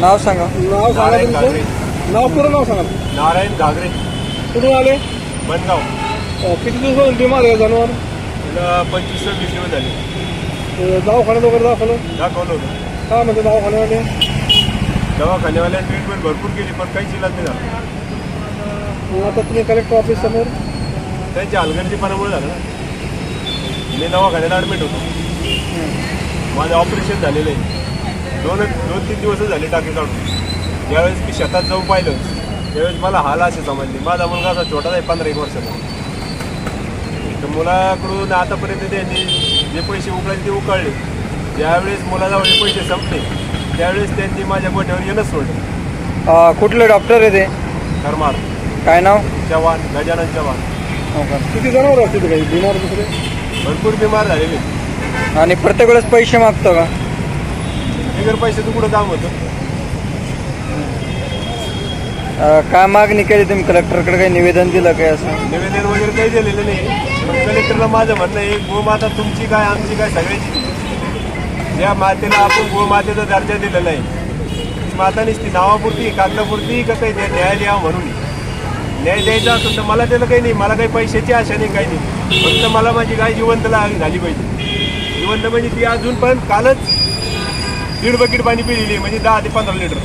नाव सांगा. नाव सांगा नारायण तुमचं. नाव पूर्ण नाव सांगा. नारायण घागरे कुठून आले? बनगाव. अं, किती दिवस बिमार आहे जनावर? पंचवीस सव्वीस दिवस झाले. अं, दवाखान्यात वगैरे दाखवलं? दाखवलं होतं. काय म्हणते दवाखान्यामध्ये दवाखान्यावाल्या ट्रीटमेंट भरपूर केली पण काहीच इलाज नाही झाला. मग आता तुम्ही कलेक्टर ऑफिस समोर? त्यांच्या हलगर्जीपणामुळे झालं ना. मी दवाखान्यात ॲडमिट होतो. माझं ऑपरेशन झालेलं आहे. दोन दोन तीन दिवसच झाले टाके काढून. ज्यावेळेस मी शेतात जाऊन पाहिलं त्यावेळेस मला हाल असे समजले. माझा मुलगा असा छोटाच आहे पंधरा एक वर्षाचा. तर मुलाकडून आतापर्यंत त्यांनी जे पैसे उकळले ते उकळले. ज्यावेळेस मुलाजवळ हे पैसे संपले त्यावेळेस त्यांनी माझ्या गोठ्यावर येणंच सोडलं. कुठले डॉक्टर आहे ते? करमार काय नाव? चव्हाण गजानन चव्हाण हो का? किती जनावर असतील काही? बिमार दुसरे भरपूर बिमार झालेले. आणि प्रत्येक वेळेस पैसे मागतो का? बिगर पैशाचं कुठं काम होतं? काय मागणी केली तुम्ही? कलेक्टरकडे काही निवेदन दिलं काय असं? निवेदन वगैरे काही दिलेलं नाही. कलेक्टरला माझं म्हणणं आहे गोमाता तुमची काय आमची काय सगळ्याची? या मातेला आपण गोमातेचा दर्जा दिलेला आहे ती माता नुसती नावापुरती कागदापुरती का काही न्याय द्या म्हणून. न्याय द्यायचा असेल तर मला त्याला काही नाही. मला काही पैशाची आशा नाही काही नाही. फक्त मला माझी गाय जिवंत झाली पाहिजे. जिवंत म्हणजे ती अजून पण कालच दीड बकेट पाणी पिलेली आहे म्हणजे दहा ते पंधरा लिटर.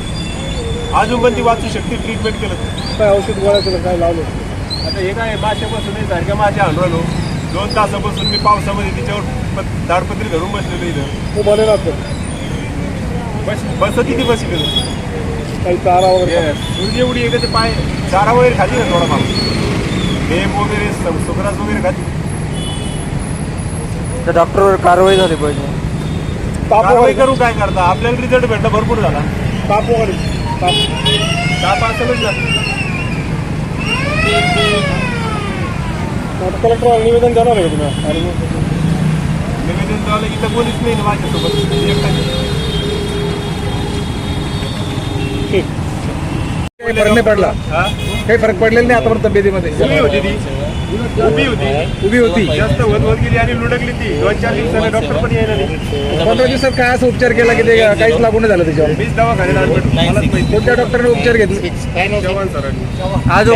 अजून पण ती वाचू शकते ट्रीटमेंट केलं तर. काय औषध गोळ्या केलं काय लावलं? आता हे काय माशापासून हे सारख्या माशा आणलो दोन तासापासून मी पावसामध्ये तिच्यावर ताडपत्री धरून बसलेलो इथं. तो बने राहतो बस बस किती बस इकडं काही चारा वगैरे हे सूर्य एवढी आहे का ते पाय चारा वगैरे खाली ना थोडा भाग डेप वगैरे सुकरास वगैरे खाली. त्या डॉक्टरवर कारवाई झाली पाहिजे. कारवाई करून काय करता? आपल्याला रिझल्ट भेटला? भरपूर झाला. ताप. वगैरे ताप असेलच कलेक्टर निवेदन देणार आहे तुम्ही? आणि निवेदन द्यावं की तर कोणीच नाही ना माझ्यासोबत. एकटाच. ठीक. काही फरक नाही पडला? काही फरक पडलेला नाही आतापर्यंत तब्येतीमध्ये. होती ती? उभी होती. उभी होती. जास्त गेली आणि लुडकली ती. दोन चार दिवसाने डॉक्टर पण यायला नाही पंधरा दिवसात काय असं उपचार केला की ते काहीच लागू नाही झालं त्याच्यावर? मीच दवाखान्यात ऍडमिट मलाच माहिती. कोणत्या डॉक्टरने उपचार घेतले? सरांनी. आज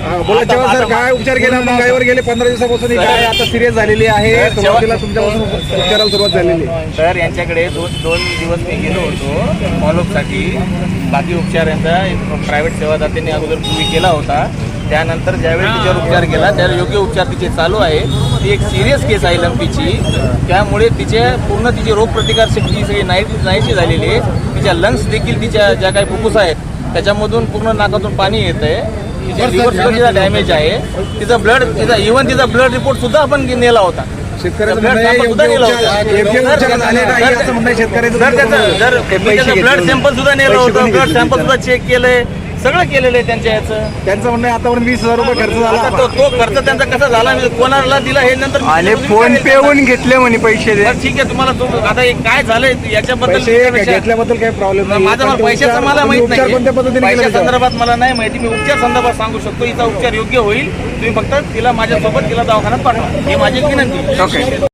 हा, बोला जेव्हा सर काय उपचार केला? मग गायवर गेले पंधरा दिवसापासून ही आता सिरियस झालेली आहे. सुरुवातीला तुमच्यापासून उपचाराला सुरुवात झालेली. आहे तर यांच्याकडे दोन दोन दिवस मी गेलो होतो फॉलोअपसाठी बाकी उपचार यांचा प्रायव्हेट सेवादात्यांनी अगोदर पूर्वी केला होता. त्यानंतर ज्यावेळी तिच्यावर उपचार केला त्यावेळी योग्य उपचार तिचे चालू आहे. ती एक सिरियस केस आहे लंपीची त्यामुळे तिचे पूर्ण तिची रोगप्रतिकार शक्ती सगळी नाही नाहीशी झालेली आहे. तिच्या लंग्स देखील तिच्या ज्या काही फुफ्फुस आहेत त्याच्यामधून पूर्ण नाकातून पाणी येत आहे तिच्या लिव्हर सुद्धा तिचा डॅमेज आहे. तिचा ब्लड तिचा इव्हन तिचा ब्लड रिपोर्ट सुद्धा आपण नेला होता. शेतकऱ्याचं ब्लड सॅम्पल सुद्धा नेला होता. Blood sample? सुद्धा चेक केलंय. सगळं केलेलं आहे त्यांच्या याचं. त्यांचं म्हणणं आहे आतापर्यंत वीस हजार रुपये खर्च आता झाला तो तो खर्च त्यांचा कसा झाला? मी कोणाला दिला हे नंतर आणि तुम्ही फोन पे. वरून घेतले म्हणे पैसे दे बरं, ठीक आहे तुम्हाला तो आता हे काय झालंय? याच्याबद्दल पैसे घेतल्याबद्दल काही प्रॉब्लेम नाही. माझा मला ते पैशाचं मला माहीत उपचार कोणत्या नाही पद्धतीने पैशा केला? संदर्भात मला नाही माहिती. मी उपचार संदर्भात सांगू शकतो. हिचा उपचार योग्य होईल. तुम्ही फक्त तिला माझ्यासोबत तिला दवाखान्यात पाठवा. ही माझी एक विनंती. आहे. ओके